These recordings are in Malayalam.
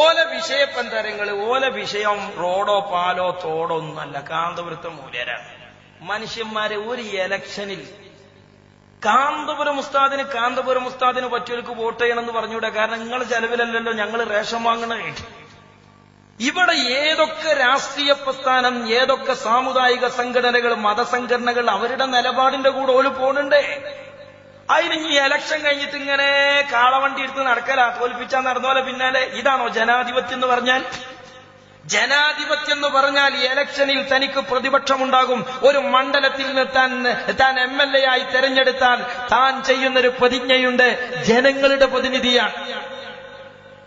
ഓല വിഷയപ്പന്തരങ്ങൾ ഓല വിഷയം റോഡോ പാലോ തോടോ ഒന്നല്ല കാന്തപുരത്തെ മൂലരാണ്. മനുഷ്യന്മാരെ ഒരു എലക്ഷനിൽ കാന്തപുരം ഉസ്താദിന് കാന്തപുരം ഉസ്താദിന് പറ്റിയവർക്ക് വോട്ട് ചെയ്യണമെന്ന് പറഞ്ഞൂടെ കാരണം നിങ്ങൾ ചെലവിലല്ലല്ലോ ഞങ്ങൾ റേഷൻ വാങ്ങണേ ഇവിടെ ഏതൊക്കെ രാഷ്ട്രീയ പ്രസ്ഥാനം ഏതൊക്കെ സാമുദായിക സംഘടനകൾ മതസംഘടനകൾ അവരുടെ നിലപാടിന്റെ കൂടെ ഓൽ പോണുണ്ടേ. അതിന് ഈ എലക്ഷൻ കഴിഞ്ഞിട്ട് ഇങ്ങനെ കാളവണ്ടി എടുത്ത് നടക്കല. തോൽപ്പിച്ചാൽ നടന്നോലെ പിന്നാലെ ഇതാണോ ജനാധിപത്യം എന്ന് പറഞ്ഞാൽ? ജനാധിപത്യം എന്ന് പറഞ്ഞാൽ ഈ എലക്ഷനിൽ തനിക്ക് പ്രതിപക്ഷമുണ്ടാകും. ഒരു മണ്ഡലത്തിൽ നിന്ന് താൻ താൻ എം എൽ എ ആയി തെരഞ്ഞെടുത്താൽ താൻ ചെയ്യുന്നൊരു പ്രതിജ്ഞയുണ്ട്. ജനങ്ങളുടെ പ്രതിനിധിയാണ്.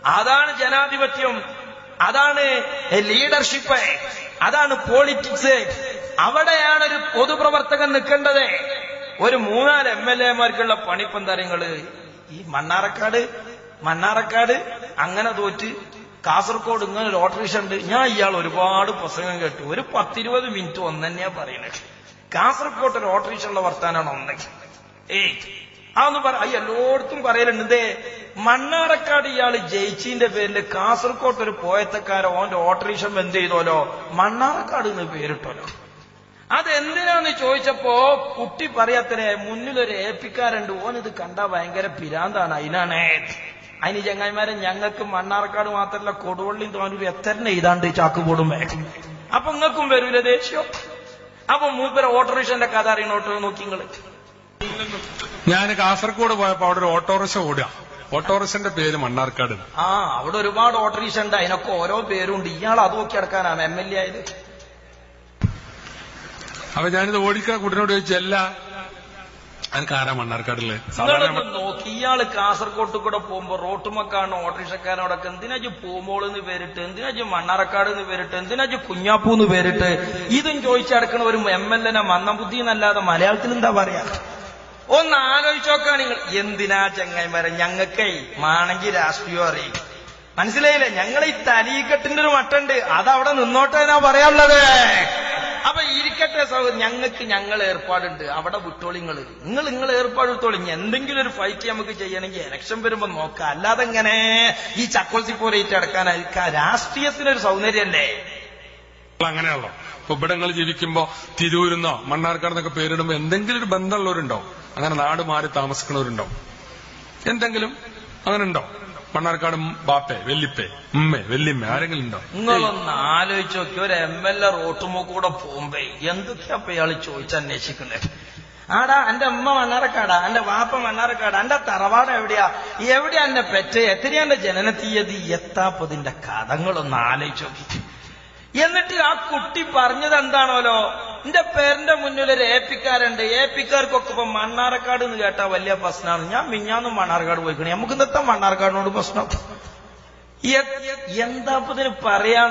അതാണ് ജനാധിപത്യം. അതാണ് ലീഡർഷിപ്പ് അതാണ് പോളിറ്റിക്സ് അവിടെയാണ് ഒരു പൊതുപ്രവർത്തകൻ നിൽക്കേണ്ടത്. ഒരു മൂന്നാൽ എം എൽ എമാർക്കുള്ള പണിപ്പന്തരങ്ങൾ ഈ മണ്ണാറക്കാട് മണ്ണാറക്കാട് അങ്ങനെ തോറ്റ് കാസർഗോഡ് ഇങ്ങനെ ഒരു ഓട്ടോറിക്ഷ ഉണ്ട്. ഞാൻ ഇയാൾ ഒരുപാട് പ്രസംഗം കേട്ടു. ഒരു പത്തിരുപത് മിനിറ്റ് ഒന്ന് തന്നെയാ കാസർഗോഡ് ഒരു ഓട്ടോറിക്ഷ ഉള്ള വർത്താനാണ് ഒന്ന്. ഏയ് അതൊന്ന് പറ അയ്യ എല്ലായിടത്തും പറയലുണ്ട്. മണ്ണാറക്കാട് ഇയാൾ ജയിച്ചിന്റെ പേരിൽ കാസർഗോട്ട് ഒരു പോയത്തക്കാരോ ഓന്റെ ഓട്ടോറിക്ഷ എന്ത് ചെയ്തോലോ? മണ്ണാറക്കാട് എന്ന് പേരിട്ടോലോ? അതെന്തിനാന്ന് ചോദിച്ചപ്പോ കുട്ടി പറയാത്തനെ മുന്നിലൊരു ഏപ്പിക്കാരുണ്ട് ഇത് കണ്ട ഭയങ്കര പിരാന്താണ്. അതിനാണേ. അതിന് ചങ്ങായിമാരെ ഞങ്ങൾക്ക് മണ്ണാർക്കാട് മാത്രമല്ല കൊടുവള്ളിയും തോന്നൂര് എത്തരനെ ഇതാണ്ട് ചാക്ക് പോടുമ്പോ അപ്പൊ നിങ്ങൾക്കും വരൂല ദേഷ്യം? അപ്പൊ മൂപ്പര ഓട്ടോറിക്ഷന്റെ കഥ അറിയണോട്ടോ നോക്കി നിങ്ങൾ. ഞാൻ കാസർഗോഡ് പോയപ്പോ അവിടെ ഒരു ഓട്ടോറിക്ഷ ഓടുക ഓട്ടോറിക്ഷന്റെ പേര് മണ്ണാർക്കാട്. ആ അവിടെ ഒരുപാട് ഓട്ടോറിക്ഷ ഉണ്ട്. അതിനൊക്കെ ഓരോ പേരുണ്ട്. ഇയാൾ അത് നോക്കി നടക്കാനാണ് എം എൽ എ ആയത്. അപ്പൊ ഞാനിത് ഓടിക്കാൻ കുട്ടിനോട് ചോദിച്ചല്ല എനിക്ക് ആരാ മണ്ണാർക്കാടിൽ സാധാരണ നിങ്ങളൊന്ന് നോക്കി ഇയാൾ കാസർകോട്ട് കൂടെ പോകുമ്പോ റോട്ടുമക്കാണ് ഓട്ടോറിക്ഷക്കാരനോടൊക്കെ എന്തിനാജ് പൂമോൾ എന്ന് പേരിട്ട്? എന്തിനാജ് മണ്ണാർക്കാട് എന്ന് പേരിട്ട്? എന്തിനാജ് കുഞ്ഞാപ്പൂ എന്ന് പേരിട്ട്? ഇതും ചോദിച്ചടക്കണ ഒരു എം എൽ എനെ മന്ദബുദ്ധി എന്നല്ലാതെ മലയാളത്തിൽ എന്താ പറയാ? ഒന്ന് ആലോചിച്ച് നോക്കാണ് നിങ്ങൾ. എന്തിനാ ചങ്ങായിമാരെ ഞങ്ങൾക്കേ മാണെങ്കിൽ രാഷ്ട്രീയം അറിയും. മനസ്സിലായില്ലേ? ഞങ്ങൾ ഈ തലീക്കെട്ടിന്റെ ഒരു മട്ടുണ്ട്. അതവിടെ നിന്നോട്ടെ എന്നാ പറയാനുള്ളത്. അപ്പൊ ഇരിക്കട്ടെ സഹോദരൻ ഞങ്ങൾക്ക് ഞങ്ങൾ ഏർപ്പാടുണ്ട്. അവിടെ വിട്ടോളിങ്ങൾ. നിങ്ങൾ നിങ്ങൾ ഏർപ്പാട് വിട്ടോളി. എന്തെങ്കിലും ഒരു ഫൈറ്റ് നമുക്ക് ചെയ്യണമെങ്കിൽ ഇലക്ഷൻ വരുമ്പോ നോക്കാം. അല്ലാതെ എങ്ങനെ ഈ ചക്കോൾസി പോലെ അടക്കാനായിരിക്കാം രാഷ്ട്രീയത്തിനൊരു സൗന്ദര്യമല്ലേ? അങ്ങനെയാണല്ലോ. ഇപ്പൊ ഇവിടെ നിങ്ങൾ ജീവിക്കുമ്പോ തിരൂരുന്നോ മണ്ണാർക്കാടെന്നൊക്കെ പേരിടുമ്പോ എന്തെങ്കിലും ഒരു ബന്ധമുള്ളവരുണ്ടോ? അങ്ങനെ നാട് മാറി താമസിക്കുന്നവരുണ്ടോ? എന്തെങ്കിലും അങ്ങനെ ഉണ്ടോ? മണ്ണാർക്കാട് ബാപ്പേ വെല്ലിപ്പേ ഉമ്മേ വെല്ലിമ്മ ആരെങ്കിലും ഉണ്ടോ? നിങ്ങളൊന്ന് ആലോചിച്ച് നോക്കി ഒരു എം എൽ എ റോട്ടുമ്പോ പോകുമ്പോ എന്തൊക്കെയാ ഇയാൾ ചോദിച്ചന്വേഷിക്കണേ ആടാ എന്റെ ഉമ്മ മണ്ണാറക്കാടാ എന്റെ വാപ്പ മണ്ണാറക്കാടാ എന്റെ തറവാട് എവിടെയാ? എവിടെയാ എന്റെ പെറ്റ്? എത്രയാ എന്റെ ജനന തീയതി? എത്താപ്പതിന്റെ കഥങ്ങളൊന്ന് ആലോചിച്ച് നോക്കി എന്നിട്ട് ആ കുട്ടി പറഞ്ഞത് എന്താണോലോ? എന്റെ പേരന്റെ മുന്നിൽ ഒരു ഏപ്പിക്കാരുണ്ട്. ഏപ്പിക്കാർക്കൊക്കെ ഇപ്പൊ മണ്ണാർക്കാട് എന്ന് കേട്ടാ വലിയ പ്രശ്നമാണ്. ഞാൻ മിഞ്ഞാന്നും മണ്ണാർക്കാട് പോയിക്കണേ. നമുക്ക് ഇന്നത്തെ മണ്ണാർക്കാടിനോട് പ്രശ്നം. എന്താ ഇതിന് പറയാൻ?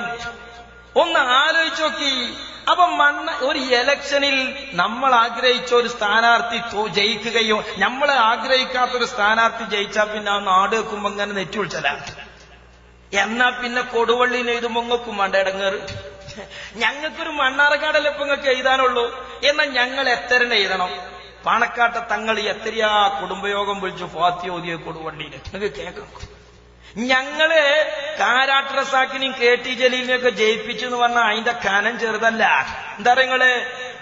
ഒന്ന് ആലോചിച്ച് നോക്കി. അപ്പൊ മണ്ണ ഒരു ഇലക്ഷനിൽ നമ്മൾ ആഗ്രഹിച്ച ഒരു സ്ഥാനാർത്ഥി ജയിക്കുകയോ നമ്മൾ ആഗ്രഹിക്കാത്ത ഒരു സ്ഥാനാർത്ഥി ജയിച്ചാൽ പിന്നെ ആ നാട് വെക്കുമ്പോ ഇങ്ങനെ നെറ്റി വിളിച്ചല. എന്നാ പിന്നെ കൊടുവള്ളി നെയ്തുമ്പോ ഇങ്ങക്കും വേണ്ട ഇടങ്ങേറ് ഞങ്ങൾക്കൊരു മണ്ണാറക്കാടല്ലേ ഇപ്പൊ നിങ്ങൾക്ക് എഴുതാനുള്ളൂ? എന്നാൽ ഞങ്ങൾ എത്തരനെ എഴുതണം. പാണക്കാട്ടെ തങ്ങൾ എത്രയാ കുടുംബയോഗം വിളിച്ചു ഫാത്തി ഓതിയ നിങ്ങൾക്ക് കേൾക്കാം. ഞങ്ങൾ കാരാട്ട് റസാക്കിനെയും കെ ടി ജലീലിനെയും ഒക്കെ ജയിപ്പിച്ചു എന്ന് പറഞ്ഞാൽ അതിന്റെ കനം ചെറുതല്ല. എന്താ നിങ്ങൾ?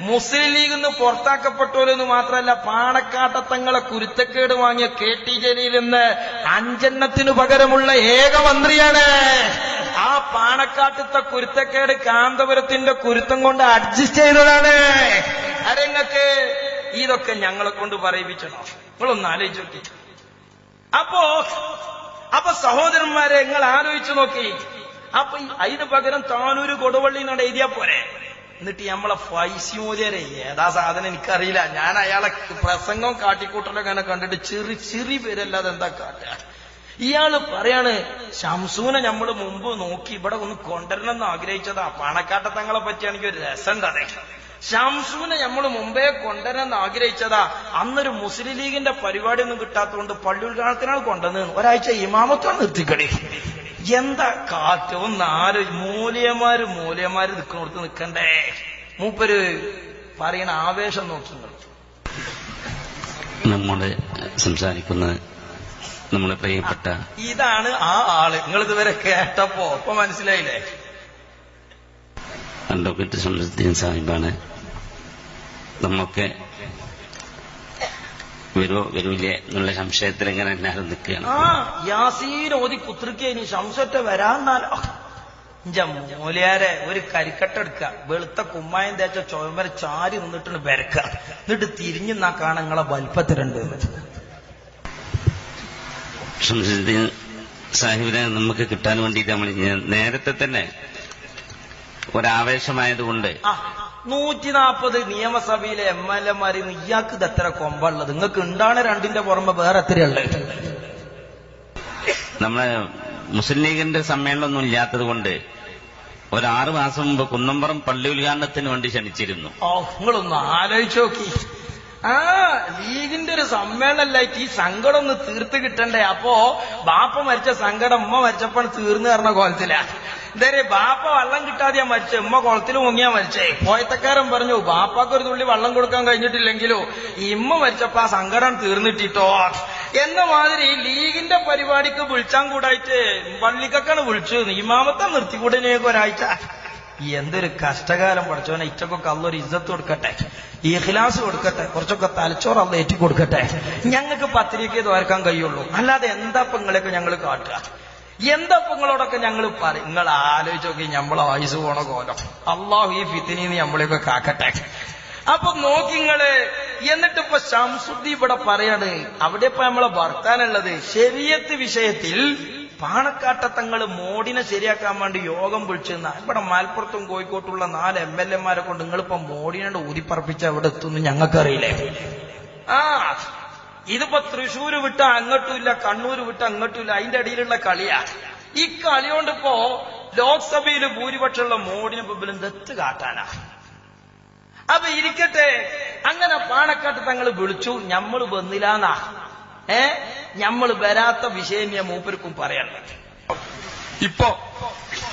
മുസ്ലിം ലീഗിൽ നിന്ന് പുറത്താക്കപ്പെട്ടവരെന്ന് മാത്രമല്ല പാണക്കാട്ടത്തങ്ങളെ കുരുത്തക്കേട് വാങ്ങിയ കെ ടി ജലീൽ എന്ന് അഞ്ചെണ്ണത്തിനു പകരമുള്ള ഏക മന്ത്രിയാണ്. ആ പാണക്കാട്ടത്തെ കുരുത്തക്കേട് കാന്തപുരത്തിന്റെ കുരുത്തം കൊണ്ട് അഡ്ജസ്റ്റ് ചെയ്തതാണ്. അരങ്ങക്ക് ഇതൊക്കെ ഞങ്ങളെ കൊണ്ട് പറയിപ്പിച്ചണോ. നിങ്ങളൊന്ന് ആലോചിച്ചു നോക്കി അപ്പോ അപ്പൊ സഹോദരന്മാരെ നിങ്ങൾ ആലോചിച്ചു നോക്കി. അപ്പൊ അതിന് പകരം താനൂര് കൊടുവള്ളി നട എഴുതിയാ പോരെ? എന്നിട്ട് നമ്മളെ ഫൈസിമോദിയരെ ഏതാ സാധനം എനിക്കറിയില്ല. ഞാൻ അയാളെ പ്രസംഗം കാട്ടിക്കൂട്ടലൊക്കെ ഇങ്ങനെ കണ്ടിട്ട് ചെറി ചെറി പേരല്ലാതെ എന്താ കാട്ടുക ഇയാൾ പറയാണ് ശംസൂനെ നമ്മൾ മുമ്പ് നോക്കി ഇവിടെ ഒന്ന് കൊണ്ടുവരണം എന്ന് ആഗ്രഹിച്ചതാ. പണക്കാട്ട തങ്ങളെ പറ്റിയാണെങ്കിൽ ഒരു രസമുണ്ട് അതെ ഷംസൂനെ നമ്മൾ മുമ്പേ കൊണ്ടുവരണം എന്ന് ആഗ്രഹിച്ചതാ. അന്നൊരു മുസ്ലിം ലീഗിന്റെ പരിപാടി ഒന്നും കിട്ടാത്തതുകൊണ്ട് പള്ളി ഉദ്ഘാടനത്തിനാണ് കൊണ്ടുവന്നു ഒരാഴ്ച ഇമാമത്താണ് നിർത്തിക്കണേ. എന്താ കാറ്റ്? ഒന്ന് ആരോ മൂല്യമാര് മൂല്യമാര് നിൽക്കുന്നോടത്ത് നിൽക്കണ്ടേ മൂപ്പര് പറയണ ആവേശം നോക്കി നമ്മുടെ സംസാരിക്കുന്ന നമ്മുടെ പ്രിയപ്പെട്ട ഇതാണ് ആ ആൾ. നിങ്ങൾ ഇതുവരെ കേട്ടപ്പോ ഇപ്പൊ മനസ്സിലായില്ലേ? അഡ്വക്കേറ്റ് ഷംസുദ്ദീൻ സാഹിബാണ്. നമുക്ക് വരുമോ വരൂലേ എന്നുള്ള സംശയത്തിൽ ഇങ്ങനെ എല്ലാവരും നിൽക്കുകയാണ്. ആ യാസീൻ ഓതി കുത്തിരിക്കേനി ശംസൊറ്റ വരാന്നാലോ ഇഞ്ച മൂലയാരെ ഒരു കരിക്കട്ട എടുക്ക വെളുത്ത കുമ്മായം തേച്ച ചോമര ചാരി നിന്നിട്ടുണ്ട് വരക്ക. എന്നിട്ട് തിരിഞ്ഞു നാ കാണാൻ നിങ്ങളെ വലിപ്പത്തിലുണ്ട്. സാഹിബിനെ നമുക്ക് കിട്ടാൻ വേണ്ടിയിട്ട് നമ്മൾ നേരത്തെ തന്നെ ഒരാവേശമായതുകൊണ്ട് നൂറ്റി നാൽപ്പത് നിയമസഭയിലെ എം എൽ എമാരിൽ നിന്ന് ഇയാൾക്ക് ഇത് എത്ര കൊമ്പുള്ളത്? നിങ്ങൾക്ക് ഉണ്ടാണ് രണ്ടിന്റെ പുറമെ വേറെ എത്രയുള്ളത് നമ്മളെ മുസ്ലിം ലീഗിന്റെ സമ്മേളനമൊന്നും ഇല്ലാത്തത് കൊണ്ട് ഒരാറു മാസം മുമ്പ് കുന്നമ്പറം പള്ളി ഉദ്ഘാടനത്തിന് വേണ്ടി ക്ഷണിച്ചിരുന്നു. ഓ നിങ്ങളൊന്ന് ആലോചിച്ചു നോക്കി. ആ ലീഗിന്റെ ഒരു സമ്മേളനമല്ലായിട്ട് ഈ സങ്കടം ഒന്ന് തീർത്ത് കിട്ടണ്ടേ? അപ്പോ ബാപ്പ മരിച്ച സങ്കടം ഉമ്മ മരിച്ചപ്പോൾ തീർന്നു തരണ കോലത്തിലാ. എന്തായാലും ബാപ്പ വള്ളം കിട്ടാതെയാ മരിച്ചേ. ഉമ്മ കുളത്തിൽ മുങ്ങിയാ മരിച്ചേ. പോയത്തക്കാരൻ പറഞ്ഞു ബാപ്പാക്ക് ഒരു തുള്ളി വള്ളം കൊടുക്കാൻ കഴിഞ്ഞിട്ടില്ലെങ്കിലോ? ഇമ്മ മരിച്ചപ്പോ ആ സങ്കടം തീർന്നിട്ടിട്ടോ? എന്ന മാതിരി ലീഗിന്റെ പരിപാടിക്ക് വിളിച്ചാൻ കൂടായിട്ട് പള്ളിക്കൊക്കെയാണ് വിളിച്ചു ഇമാമത്തെ നിർത്തിക്കൂടനെയൊക്കെ ഒരാഴ്ച. എന്തൊരു കഷ്ടകാലം പഠിച്ചവനെ. ഇറ്റക്കൊക്കെ അല്ലൊരു ഇജ്ജത്ത് കൊടുക്കട്ടെ. ഈ ഹിലാസ് കൊടുക്കട്ടെ. കുറച്ചൊക്കെ തലച്ചോറ് അല്ല ഏറ്റി കൊടുക്കട്ടെ ഞങ്ങൾക്ക് പത്രിക തോർക്കാൻ കഴിയുള്ളൂ. അല്ലാതെ എന്താ പെങ്ങളെയൊക്കെ ഞങ്ങൾ കാട്ടുക? എന്താ നിങ്ങളോടൊക്കെ ഞങ്ങൾ പറയും? നിങ്ങൾ ആലോചിച്ച് നോക്കി നമ്മളെ വയസ്സ് പോണ കോലം. അള്ളാഹു ഈ ഫിത്തിനി നമ്മളെയൊക്കെ കാക്കട്ടെ. അപ്പൊ നോക്കിങ്ങൾ എന്നിട്ട് ഇപ്പൊ ശംസുദ്ദി ഇവിടെ പറയാണ് അവിടെ ഇപ്പൊ നമ്മളെ വർത്താനുള്ളത്. ശരിയത്ത് വിഷയത്തിൽ പാണക്കാട്ടത്തങ്ങൾ മോഡിനെ ശരിയാക്കാൻ വേണ്ടി യോഗം വിളിച്ചെന്ന. ഇവിടെ മലപ്പുറത്തും കോഴിക്കോട്ടുള്ള നാല് എം എൽ എമാരെ കൊണ്ട് നിങ്ങളിപ്പോ മോഡിനോട് ഊതിപ്പറപ്പിച്ച് അവിടെ എത്തുന്നു ഞങ്ങൾക്കറിയില്ലേ? ആ ഇതിപ്പോ തൃശൂർ വിട്ട അങ്ങോട്ടുമില്ല കണ്ണൂർ വിട്ട അങ്ങോട്ടുമില്ല അതിന്റെ ഇടയിലുള്ള കളിയാ. ഈ കളി കൊണ്ടിപ്പോ ലോക്സഭയിൽ ഭൂരിപക്ഷമുള്ള മോഡിന് ഇപ്പൊ ദത്ത് കാട്ടാനാ. അപ്പൊ ഇരിക്കട്ടെ. അങ്ങനെ പാണക്കാട്ട് തങ്ങൾ വിളിച്ചു നമ്മൾ വന്നില്ലാന്നാ. ഏ? നമ്മൾ വരാത്ത വിഷയം ഞാൻ മൂപ്പർക്കും പറയണ്ട ഇപ്പോ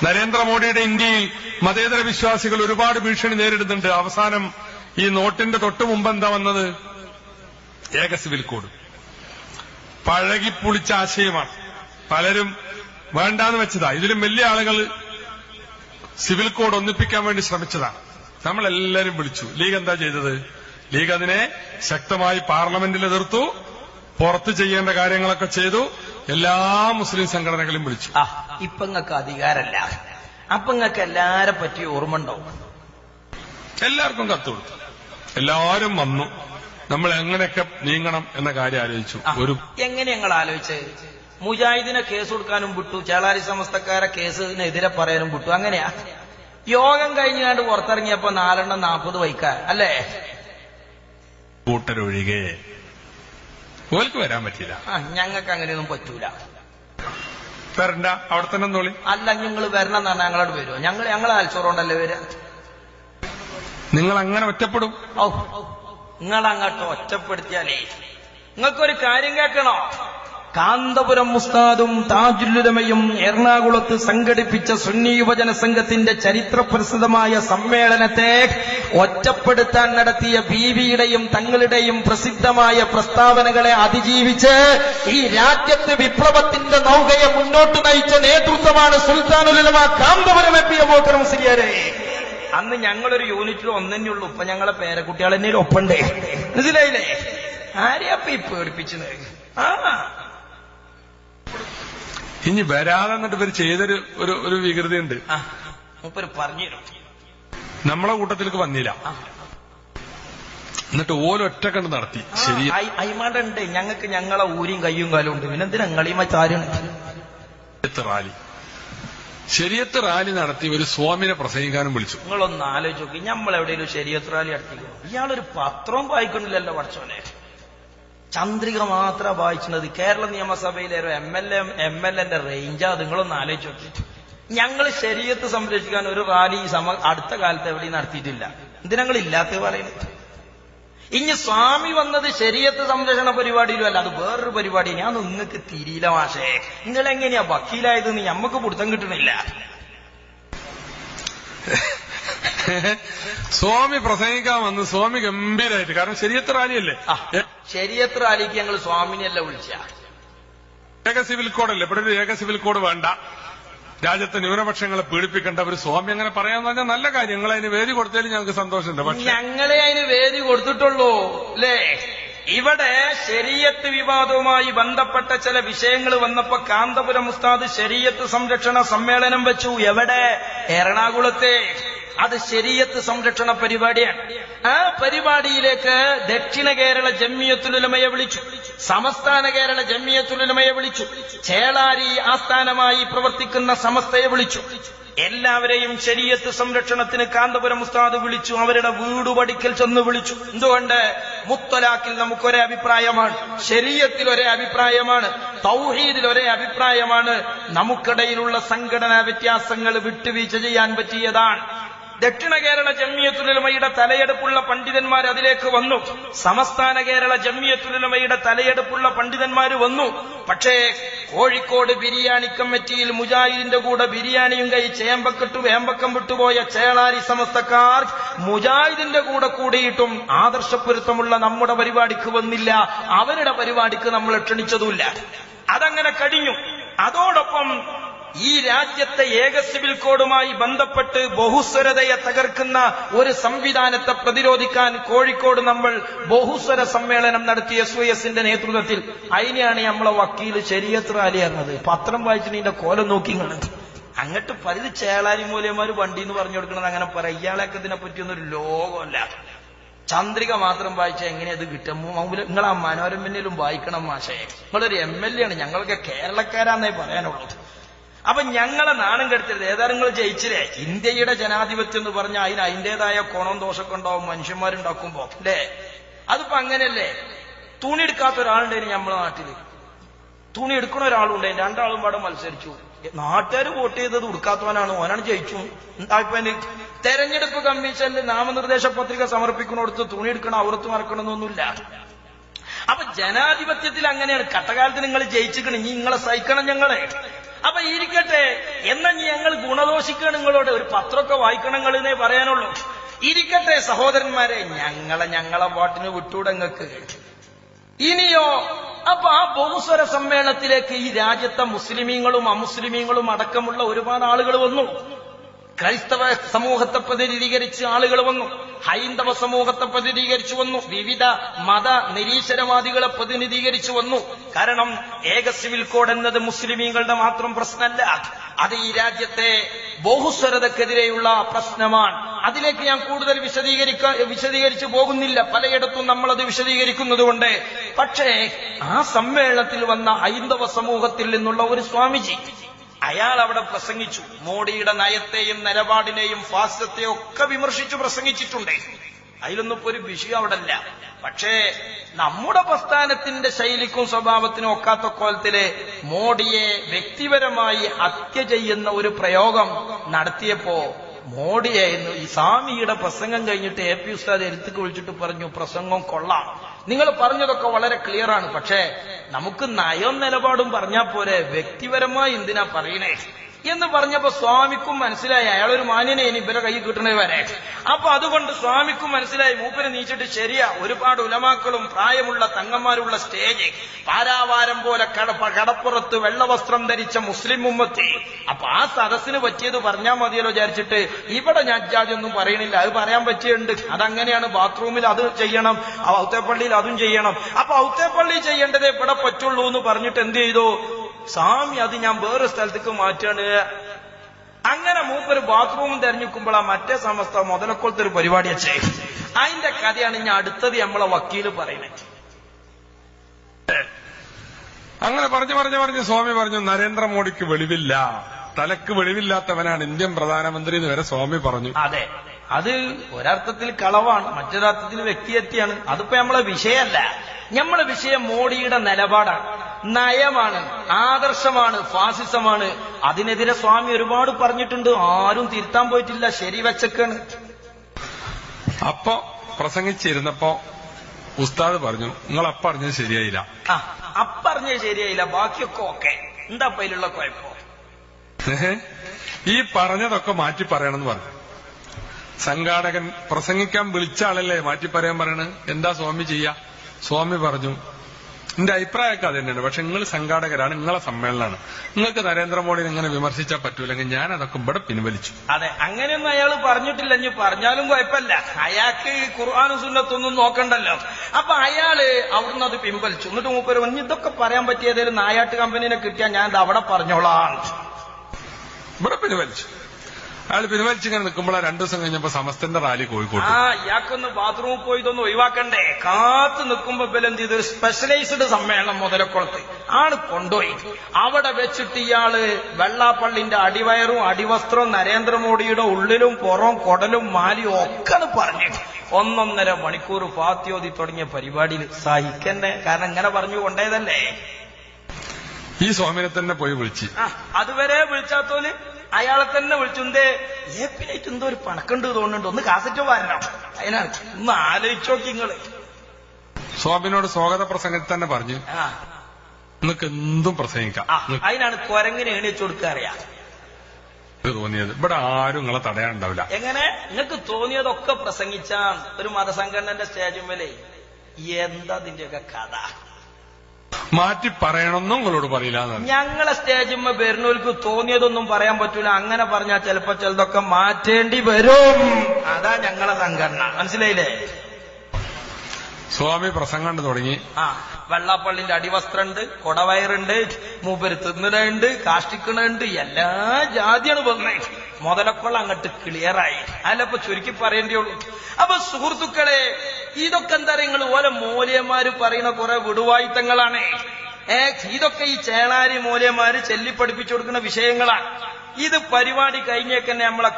നരേന്ദ്രമോദിയുടെ ഇന്ത്യയിൽ മതേതര വിശ്വാസികൾ ഒരുപാട് ഭീഷണി നേരിടുന്നുണ്ട്. അവസാനം ഈ നോട്ടിന്റെ തൊട്ടു മുമ്പ് എന്താ വന്നത്? ഏക സിവിൽ കോഡ് പഴകിപ്പുളിച്ച ആശയമാണ്. പലരും വേണ്ടാന്ന് വെച്ചതാ. ഇതിലും വലിയ ആളുകൾ സിവിൽ കോഡ് ഒന്നിപ്പിക്കാൻ വേണ്ടി ശ്രമിച്ചതാ. നമ്മളെല്ലാരും വിളിച്ചു. ലീഗ് എന്താ ചെയ്തത്? ലീഗ് അതിനെ ശക്തമായി പാർലമെന്റിൽ എതിർത്തു പുറത്ത് ചെയ്യേണ്ട കാര്യങ്ങളൊക്കെ ചെയ്തു എല്ലാ മുസ്ലിം സംഘടനകളും വിളിച്ചു. ആ ഇപ്പൊ നിങ്ങൾക്ക് അധികാരല്ല. അപ്പൊ നിങ്ങൾക്ക് എല്ലാരെ പറ്റി ഓർമ്മ ഉണ്ടാവും. എല്ലാവർക്കും കത്ത് കൊടുത്തു. എല്ലാവരും വന്നു. നമ്മൾ എങ്ങനെയൊക്കെ നീങ്ങണം എന്ന കാര്യം ആലോചിച്ചു. ഒരു എങ്ങനെ ഞങ്ങൾ ആലോചിച്ച്? മുജാഹിദിനെ കേസ് കൊടുക്കാനും വിട്ടു ചേളാരി സമസ്തക്കാരെ കേസിനെതിരെ പറയാനും വിട്ടു. അങ്ങനെയാ. യോഗം കഴിഞ്ഞാണ്ട് പുറത്തിറങ്ങിയപ്പോ നാലെണ്ണം നാൽപ്പത് വൈക്ക അല്ലേ? കൂട്ടരൊഴികെ ഓൽക്ക് വരാൻ പറ്റില്ല. ആ ഞങ്ങൾക്ക് അങ്ങനെയൊന്നും പറ്റൂല. വരണ്ട അവിടെ തന്നെ തോളി അല്ല നിങ്ങൾ വരണം എന്നാണ് ഞങ്ങളോട് വരുമോ ഞങ്ങൾ ഞങ്ങളെ അൽച്ചോറുണ്ടല്ലേ വരിക നിങ്ങൾ അങ്ങനെ ഒറ്റപ്പെടും? ഔ. നിങ്ങൾ അങ്ങോട്ട് ഒറ്റപ്പെടുത്തിയാലേ. നിങ്ങൾക്കൊരു കാര്യം കേൾക്കണോ? കാന്തപുരം മുസ്താദും താജുല്ലുരമയും എറണാകുളത്ത് സംഘടിപ്പിച്ച സുന്നി യുവജന സംഘത്തിന്റെ ചരിത്രപ്രസിദ്ധമായ സമ്മേളനത്തെ ഒറ്റപ്പെടുത്താൻ നടത്തിയ ബീവിയുടെയും തങ്ങളുടെയും പ്രസിദ്ധമായ പ്രസ്താവനകളെ അതിജീവിച്ച് ഈ രാജ്യത്ത് വിപ്ലവത്തിന്റെ നൗകയെ മുന്നോട്ട് നയിച്ച നേതൃത്വമാണ് സുൽത്താനുലമ കാന്തപുരം എത്തിയ മോത്തരം സിരിയരെ അന്ന് ഞങ്ങളൊരു യൂണിറ്റിൽ ഒന്നെ ഉള്ളൂ. ഇപ്പൊ ഞങ്ങളെ പേരക്കുട്ടികൾ തന്നെ ഒപ്പണ്ടേ. മനസ്സിലായില്ലേ? ആരെയപ്പ ഈ പേടിപ്പിച്ചത്? ആ. ഇനി വരാതെ എന്നിട്ട് ഇവർ ചെയ്തൊരു ഒരു ഒരു വികൃതി ഉണ്ട് ആ. പറഞ്ഞു തരും നമ്മളെ കൂട്ടത്തിലേക്ക് വന്നില്ല. എന്നിട്ട് ഓലൊറ്റക്കണ്ട് നടത്തി. ശരി. അയിമാണ്ട് ഞങ്ങൾക്ക് ഞങ്ങളെ ഊരിയും കയ്യും കാലും ഉണ്ട്. പിന്നെന്തിനാ നിങ്ങളീമ ചാരുണ് ശരീഅത്ത് റാലി? ശരിയത്ത് റാലി നടത്തി ഒരു സ്വാമിനെ പ്രസംഗിക്കാനും വിളിച്ചു. നിങ്ങളൊന്ന് ആലോചിച്ച് നോക്കി നമ്മൾ എവിടെയെങ്കിലും ശരിയത്ത് റാലി നടത്തിക്കോ? ഇയാളൊരു പത്രം വായിക്കണില്ലല്ലോ പഠിച്ചോനെ ചന്ദ്രിക മാത്രം വായിച്ചത് കേരള നിയമസഭയിലെ ഒരു M L A M L എന്റെ റേഞ്ചാ നിങ്ങളൊന്ന് ആലോചിച്ച് നോക്കി ഞങ്ങൾ ശരീരത്ത് സംരക്ഷിക്കാൻ ഒരു റാലി സമ അടുത്ത കാലത്ത് എവിടെയും നടത്തിയിട്ടില്ല. എന്തിനങ്ങൾ ഇല്ലാത്ത പറയുന്നത്? ഇനി സ്വാമി വന്നത് ശരീരത്ത് സംരക്ഷണ പരിപാടിയിലും അല്ല അത് വേറൊരു പരിപാടി. ഞാൻ നിങ്ങൾക്ക് തിരിയില്ല മാഷേ. നിങ്ങൾ എങ്ങനെയാ വക്കീലായതെന്ന് ഞമ്മക്ക് പിടുത്തം കിട്ടണില്ല. സ്വാമി പ്രസംഗിക്കാൻ വന്ന് സ്വാമി ഗംഭീരായിട്ട്. കാരണം ശരീരത്ത് റാലിയല്ലേ? ശരീരത്ത് റാലിക്ക് ഞങ്ങൾ സ്വാമിനെയല്ല വിളിച്ച. ഏക സിവിൽ കോഡല്ലേ ഇവിടെ ഒരു ഏക സിവിൽ കോഡ് വേണ്ട. രാജ്യത്തെ ന്യൂനപക്ഷങ്ങളെ പീഡിപ്പിക്കേണ്ട ഒരു സ്വാമി അങ്ങനെ പറയാന്ന് പറഞ്ഞാൽ നല്ല കാര്യം നിങ്ങൾ അതിന് വേദി കൊടുത്തതിൽ ഞങ്ങൾക്ക് സന്തോഷമുണ്ട്. പക്ഷെ ഞങ്ങളെ അതിന് വേദി കൊടുത്തിട്ടുള്ളൂ അല്ലേ? ഇവിടെ ശരീയത്ത് വിവാദവുമായി ബന്ധപ്പെട്ട ചില വിഷയങ്ങൾ വന്നപ്പോ കാന്തപുരം ഉസ്താദ് ശരീയത്ത് സംരക്ഷണ സമ്മേളനം വെച്ചു. എവിടെ? എറണാകുളത്തെ. അത് ശരീരത്ത് സംരക്ഷണ പരിപാടിയാണ്. ആ പരിപാടിയിലേക്ക് ദക്ഷിണ കേരള ജമ്മിയത്തുലുലമയെ വിളിച്ചു. സമസ്ഥാന കേരള ജമ്മിയത്തുലുലമയെ വിളിച്ചു. ചേളാരി ആസ്ഥാനമായി പ്രവർത്തിക്കുന്ന സമസ്തയെ വിളിച്ചു. എല്ലാവരെയും ശരീരത്ത് സംരക്ഷണത്തിന് കാന്തപുരം ഉസ്താദ് വിളിച്ചു. അവരുടെ വീട് പടിക്കൽ ചെന്ന് വിളിച്ചു. എന്തുകൊണ്ട്? മുത്തലാക്കിൽ നമുക്കൊരേ അഭിപ്രായമാണ്. ശരീരത്തിൽ ഒരേ അഭിപ്രായമാണ്. തൗഹീദിൽ ഒരേ അഭിപ്രായമാണ്. നമുക്കിടയിലുള്ള സംഘടനാ വ്യത്യാസങ്ങൾ വിട്ടുവീഴ്ച ചെയ്യാൻ പറ്റിയതാണ്. ദക്ഷിണ കേരള ജമ്മിയത്തുലമയുടെ തലയെടുപ്പുള്ള പണ്ഡിതന്മാർ അതിലേക്ക് വന്നു. സമസ്ഥാന കേരള ജമ്മിയത്തുലമയുടെ തലയെടുപ്പുള്ള പണ്ഡിതന്മാർ വന്നു. പക്ഷേ കോഴിക്കോട് ബിരിയാണി കമ്മിറ്റിയിൽ മുജാഹിദിന്റെ കൂടെ ബിരിയാണിയും കൈ ചേമ്പക്കെട്ടു വേമ്പക്കം വിട്ടുപോയ ചേളാരി സമസ്തക്കാർ മുജാഹിദിന്റെ കൂടെ കൂടിയിട്ടും ആദർശപ്പൊരുത്തമുള്ള നമ്മുടെ പരിപാടിക്ക് വന്നില്ല. അവരുടെ പരിപാടിക്ക് നമ്മൾ ക്ഷണിച്ചതുമില്ല. അതങ്ങനെ കഴിഞ്ഞു. അതോടൊപ്പം ഈ രാജ്യത്തെ ഏക സിവിൽ കോഡുമായി ബന്ധപ്പെട്ട് ബഹുസ്വരതയെ തകർക്കുന്ന ഒരു സംവിധാനത്തെ പ്രതിരോധിക്കാൻ കോഴിക്കോട് നമ്മൾ ബഹുസ്വര സമ്മേളനം നടത്തിയ എസ് വൈ എസിന്റെ നേതൃത്വത്തിൽ. അതിനെയാണ് നമ്മളെ വക്കീൽ ശരിയത്ര അറിഞ്ഞത് പത്രം വായിച്ചിട്ട് കോലം നോക്കി കാണുന്നത്. അങ്ങോട്ട് പലത് ചേളാരി മൂലയന്മാർ വണ്ടി എന്ന് പറഞ്ഞു കൊടുക്കുന്നത് അങ്ങനെ പറയാം. ഇയാളൊക്കെ ഇതിനെ പറ്റിയൊന്നും ഒരു ലോകമല്ല ചന്ദ്രിക മാത്രം വായിച്ച എങ്ങനെ അത് കിട്ടും? നിങ്ങൾ ആ മനോരമനിലും വായിക്കണം മാഷേ. നിങ്ങളൊരു എം എൽ എ ആണ്. ഞങ്ങൾക്ക് കേരളക്കാരാന്നേ പറയാനുള്ളൂ അപ്പൊ ഞങ്ങളെ നാണം കെടുത്തരുത്. ഏതായാലും നിങ്ങൾ ജയിച്ചില്ലേ? ഇന്ത്യയുടെ ജനാധിപത്യം എന്ന് പറഞ്ഞാൽ അതിന് അതിന്റേതായ കോണം ദോഷമൊക്കെ ഉണ്ടാവും. മനുഷ്യന്മാരുണ്ടാക്കുമ്പോ. അല്ലേ? അതിപ്പോ അങ്ങനെയല്ലേ? തുണി എടുക്കാത്ത ഒരാളുണ്ടായിരുന്നു നമ്മളെ നാട്ടിൽ തുണി എടുക്കണ ഒരാളുണ്ട്. രണ്ടാളും പാടെ മത്സരിച്ചു. നാട്ടുകാർ വോട്ട് ചെയ്തത് ഉടുക്കാത്തവനാണ്. ഓനാണ് ജയിച്ചു. എന്തായിപ്പോ തെരഞ്ഞെടുപ്പ് കമ്മീഷനിൽ നാമനിർദ്ദേശ പത്രിക സമർപ്പിക്കണോടത്ത് തുണി എടുക്കണം അവർത്ത് മറക്കണമെന്നൊന്നുമില്ല. അപ്പൊ ജനാധിപത്യത്തിൽ അങ്ങനെയാണ്. കട്ടകാലത്ത് നിങ്ങൾ ജയിച്ചിക്കണം ഇനി നിങ്ങളെ സഹിക്കണം ഞങ്ങളെ. അപ്പൊ ഇരിക്കട്ടെ എന്നാ ഞങ്ങൾ ഗുണദോഷിക്കണം നിങ്ങളോട്? ഒരു പത്രമൊക്കെ വായിക്കണം നിങ്ങളെന്നേ പറയാനുള്ളൂ. ഇരിക്കട്ടെ സഹോദരന്മാരെ ഞങ്ങളെ ഞങ്ങളെ വോട്ടിന് വിട്ടൂടെ ഇനിയോ അപ്പൊ ആ ബഹുസ്വര സമ്മേളനത്തിലേക്ക് ഈ രാജ്യത്തെ മുസ്ലിമീങ്ങളും അമുസ്ലിമീങ്ങളും അടക്കമുള്ള ഒരുപാട് ആളുകൾ വന്നു. ക്രൈസ്തവ സമൂഹത്തെ പ്രതിനിധീകരിച്ച് ആളുകൾ വന്നു. ഹൈന്ദവ സമൂഹത്തെ പ്രതിനിധീകരിച്ചു വന്നു. വിവിധ മത നിരീശ്വരവാദികളെ പ്രതിനിധീകരിച്ചു വന്നു. കാരണം ഏക സിവിൽ കോഡ് എന്നത് മുസ്ലിമീങ്ങളുടെ മാത്രം പ്രശ്നമല്ല. അത് ഈ രാജ്യത്തെ ബഹുസ്വരതക്കെതിരെയുള്ള പ്രശ്നമാണ്. അതിലേക്ക് ഞാൻ കൂടുതൽ വിശദീകരിക്ക വിശദീകരിച്ചു പോകുന്നില്ല. പലയിടത്തും നമ്മളത് വിശദീകരിക്കുന്നതുകൊണ്ട്. പക്ഷേ ആ സമ്മേളനത്തിൽ വന്ന ഹൈന്ദവ സമൂഹത്തിൽ നിന്നുള്ള ഒരു സ്വാമിജി അയാൾ അവിടെ പ്രസംഗിച്ചു. മോഡിയുടെ നയത്തെയും നിലപാടിനെയും ഫാസ്റ്റത്തെയും ഒക്കെ വിമർശിച്ചു പ്രസംഗിച്ചിട്ടുണ്ട്. അതിലൊന്നും ഇപ്പൊ ഒരു വിഷയം അവിടെ അല്ല പക്ഷേ നമ്മുടെ പ്രസ്ഥാനത്തിന്റെ ശൈലിക്കും സ്വഭാവത്തിനും ഒക്കാത്ത കോലത്തിൽ മോഡിയെ വ്യക്തിപരമായി ഹത്യ ചെയ്യുന്ന ഒരു പ്രയോഗം നടത്തിയപ്പോ മോഡിയായിരുന്നു ഈ സ്വാമിയുടെ പ്രസംഗം കഴിഞ്ഞിട്ട് എ പി ഉസ്താദ് എഴുത്തുക്ക് വിളിച്ചിട്ട് പറഞ്ഞു പ്രസംഗം കൊള്ളാം. നിങ്ങൾ പറഞ്ഞതൊക്കെ വളരെ ക്ലിയർ ആണ്. പക്ഷേ നമുക്ക് നയം നിലപാടും പറഞ്ഞാൽ പോലെ വ്യക്തിപരമായി എന്തിനാ പറയണേ? എന്ന് പറഞ്ഞപ്പോ സ്വാമിക്കും മനസ്സിലായി. അയാളൊരു മാന്യനെ ഇനി ഇവരെ കൈ കിട്ടണേ വരെ. അപ്പൊ അതുകൊണ്ട് സ്വാമിക്കും മനസ്സിലായി. മൂപ്പര് നീച്ചിട്ട് ശരിയാ. ഒരുപാട് ഉലമാക്കളും പ്രായമുള്ള തങ്ങന്മാരുള്ള സ്റ്റേജ്. പാരാവാരം പോലെ കടപ്പ കടപ്പുറത്ത് വെള്ളവസ്ത്രം ധരിച്ച മുസ്ലിം ഉമ്മത്തി. അപ്പൊ ആ സദസ്സിന് പറ്റിയത് പറഞ്ഞാൽ മതിയല്ലോ വിചാരിച്ചിട്ട് ഇവിടെ ഒന്നും പറയണില്ല. അത് പറയാൻ പറ്റിയുണ്ട് അതങ്ങനെയാണ് ബാത്റൂമിൽ അത് ചെയ്യണം. ഔത്തേപ്പള്ളിയിൽ അതും ചെയ്യണം. അപ്പൊ ഔത്തേപ്പള്ളി ചെയ്യേണ്ടതേ ഇവിടെ പറ്റുള്ളൂ എന്ന് പറഞ്ഞിട്ട് എന്ത് ചെയ്തു? സ്വാമി അത് ഞാൻ വേറെ സ്ഥലത്തേക്ക് മാറ്റാണ്. അങ്ങനെ മൂപ്പര് ബാത്റൂം തെരഞ്ഞെടുക്കുമ്പോൾ ആ മറ്റേ സമസ്ത മുതലക്കൊളത്തെ ഒരു പരിപാടി വെച്ചേ അതിന്റെ കഥയാണ് ഞാൻ അടുത്തത് നമ്മളെ വക്കീൽ പറയുന്നത്. അങ്ങനെ പറഞ്ഞു പറഞ്ഞു പറഞ്ഞു സ്വാമി പറഞ്ഞു നരേന്ദ്രമോദിക്ക് വെളിവില്ല. തലക്ക് വെളിവില്ലാത്തവനാണ് ഇന്ത്യൻ പ്രധാനമന്ത്രി എന്ന് വരെ സ്വാമി പറഞ്ഞു. അതെ. അത് ഒരർത്ഥത്തിൽ കളവാണ്. മറ്റൊരർത്ഥത്തിൽ വ്യക്തിയെത്തിയാണ്. അതിപ്പോ നമ്മളെ വിഷയമല്ല. നമ്മളെ വിഷയം മോഡിയുടെ നിലപാടാണ്. നയമാണ് ആദർശമാണ് ഫാസിസമാണ്. അതിനെതിരെ സ്വാമി ഒരുപാട് പറഞ്ഞിട്ടുണ്ട്. ആരും തിരുത്താൻ പോയിട്ടില്ല. ശരി വെച്ചക്കാണ്. അപ്പോ പ്രസംഗിച്ചിരുന്നപ്പോ ഉസ്താദ് പറഞ്ഞു നിങ്ങൾ അപ്പറഞ്ഞത് ശരിയായില്ല. ആ അപ്പറഞ്ഞത് ശരിയായില്ല. ബാക്കിയൊക്കെ ഓക്കെ. എന്താ അതിലുള്ള കുഴപ്പം? ഈ പറഞ്ഞതൊക്കെ മാറ്റി പറയണമെന്ന് പറഞ്ഞു. സംഘാടകൻ പ്രസംഗിക്കാൻ വിളിച്ച ആളല്ലേ മാറ്റി പറയാൻ പറയണ്? എന്താ സ്വാമി ചെയ്യ? സ്വാമി പറഞ്ഞു എന്റെ അഭിപ്രായമൊക്കെ അത് തന്നെയാണ് പക്ഷെ നിങ്ങൾ സംഘാടകരാണ് നിങ്ങളെ സമ്മേളനമാണ്. നിങ്ങൾക്ക് നരേന്ദ്രമോദിനെ ഇങ്ങനെ വിമർശിച്ചാൽ പറ്റൂലെങ്കിൽ ഞാൻ അതൊക്കെ ഇവിടെ പിൻവലിച്ചു. അതെ അങ്ങനെയൊന്നും അയാൾ പറഞ്ഞിട്ടില്ല ഇനി പറഞ്ഞാലും കുഴപ്പമില്ല. അയാൾക്ക് ഖുർആാനും സുന്നത്തൊന്നും നോക്കണ്ടല്ലോ. അപ്പൊ അയാൾ അവിടുന്ന് അത് പിൻവലിച്ചു. എന്നിട്ട് മൂപ്പര് ഇതൊക്കെ പറയാൻ പറ്റിയ ഏതെങ്കിലും നായാട്ട് കമ്പനീനെ കിട്ടിയാൽ ഞാൻ അവിടെ പറഞ്ഞോളാം. ഇവിടെ പിൻവലിച്ചു. അയാൾ പിൻവലിച്ചിങ്ങനെ നിൽക്കുമ്പോൾ രണ്ടു ദിവസം കഴിഞ്ഞപ്പോ സമസ്തന്റെ റാലി കോഴിക്കോട് ആ ഇയാൾക്കൊന്ന് ബാത്റൂമിൽ പോയി ഇതൊന്നും ഒഴിവാക്കണ്ടേ? കാത്തു നിൽക്കുമ്പോ ബലെന്ത് ചെയ്ത്? സ്പെഷ്യലൈസ്ഡ് സമ്മേളനം മുതലക്കുളത്ത്. ആണ് കൊണ്ടുപോയി അവിടെ വെച്ചിട്ട് ഇയാൾ വെള്ളാപ്പള്ളിന്റെ അടിവയറും അടിവസ്ത്രവും നരേന്ദ്രമോദിയുടെ ഉള്ളിലും പുറം കൊടലും മാലിയും ഒക്കെ പറഞ്ഞു ഒന്നൊന്നര മണിക്കൂർ ഫാത്യോതി തുടങ്ങിയ പരിപാടിയിൽ സഹിക്കന്നെ. കാരണം ഇങ്ങനെ പറഞ്ഞു കൊണ്ടേതല്ലേ? ഈ സ്വാമിനെ തന്നെ പോയി വിളിച്ച്. അതുവരെ വിളിച്ചാത്തോൽ അയാളെ തന്നെ വിളിച്ചുണ്ടേ ഏപ്പിനായിട്ട് എന്തോ ഒരു പണക്കണ്ട് തോന്നുന്നുണ്ട് ഒന്ന് കാസറ്റ് വാരണം. അതിനാണ് ഒന്ന് ആലോചിച്ചോക്കി നിങ്ങൾ സ്വാമിനോട് സ്വാഗത പ്രസംഗത്തിൽ തന്നെ പറഞ്ഞു നിങ്ങൾക്ക് എന്തും പ്രസംഗിക്കാം. അതിനാണ് കൊരങ്ങിനെ എണീച്ചു കൊടുക്കാറിയാ തോന്നിയത്. ഇവിടെ ആരും നിങ്ങളെ തടയാനുണ്ടാവില്ല. എങ്ങനെ? നിങ്ങൾക്ക് തോന്നിയതൊക്കെ പ്രസംഗിച്ച ഒരു മതസംഘടനന്റെ സ്റ്റേജുമേലെ എന്താ ഇതിന്റെയൊക്കെ കഥ? മാറ്റി പറയണമെന്നും നിങ്ങളോട് പറയില്ല ഞങ്ങളെ സ്റ്റേജിമ്മ വരുന്നവർക്ക് തോന്നിയതൊന്നും പറയാൻ പറ്റൂല. അങ്ങനെ പറഞ്ഞാൽ ചിലപ്പോ ചിലതൊക്കെ മാറ്റേണ്ടി വരും. അതാ ഞങ്ങളെ സംഘടന. മനസ്സിലായില്ലേ? സ്വാമി പ്രസംഗം തുടങ്ങി. ആ വെള്ളാപ്പള്ളിന്റെ അടിവസ്ത്രമുണ്ട് കൊടവയറുണ്ട് മൂപ്പര് തിന്നണുണ്ട് കാഷ്ടിക്കണുണ്ട് എല്ലാ ജാതിയാണ് പറഞ്ഞത് മുതലക്കൊള്ള അങ്ങോട്ട് ക്ലിയറായി അല്ലപ്പോ ചുരുക്കി പറയേണ്ടിയുള്ളൂ. അപ്പൊ സുഹൃത്തുക്കളെ ഇതൊക്കെ എന്താ നിങ്ങൾ ഓരോ മൂല്യന്മാര് പറയുന്ന കുറെ വിടുവായുത്തങ്ങളാണ് ഏ ഇതൊക്കെ ഈ ചേളാരി മൂല്യന്മാര് ചെല്ലിപ്പഠിപ്പിച്ചു കൊടുക്കുന്ന വിഷയങ്ങളാണ് ഇത് പരിപാടി കഴിഞ്ഞേക്കന്നെ നമ്മളെ